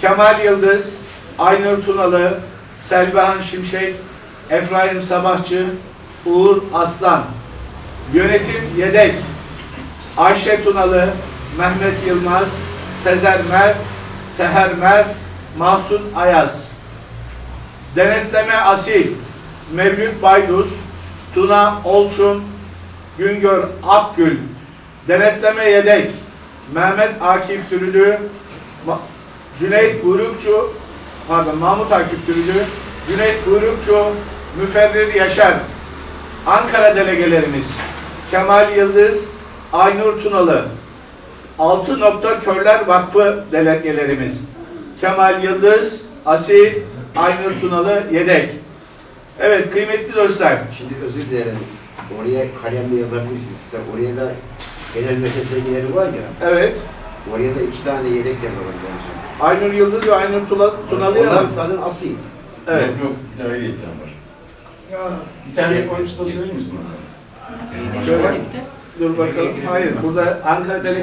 Kemal Yıldız, Aynur Tunalı, Selvihan Şimşek, Efraim Sabahçı, Uğur Aslan. Yönetim yedek. Ayşe Tunalı, Mehmet Yılmaz, Sezer Mert, Seher Mert, Mahsun Ayaz. Denetleme Asil, Mevlüt Bayduz, Tuna Olçun, Güngör Akgül. Denetleme Yedek, Mehmet Akif Türülü, Cüneyt Buyrukçu, pardon Mahmut Akif Türülü, Cüneyt Buyrukçu, Müferrir Yaşar. Ankara delegelerimiz Kemal Yıldız, Aynur Tunalı, Altı Nokta Körler Vakfı delegelerimiz Kemal Yıldız, Asil, Aynur Tunalı, Yedek. Evet kıymetli dostlar, Şimdi özür dilerim. Oraya kalemle yazabilirsiniz. Size oraya da genel merkez bilgileri var ya. evet Oraya da iki tane yedek yazalım bence. Aynur Yıldız ve Aynur Tula- Tunalı Onlar yazın. zaten asil. Evet. Yok yok bir daha ayrıyetten var. Bir tane koyup da söyler misin? Şöyle, dur bakalım. Hayır, burada Ankara delegeleri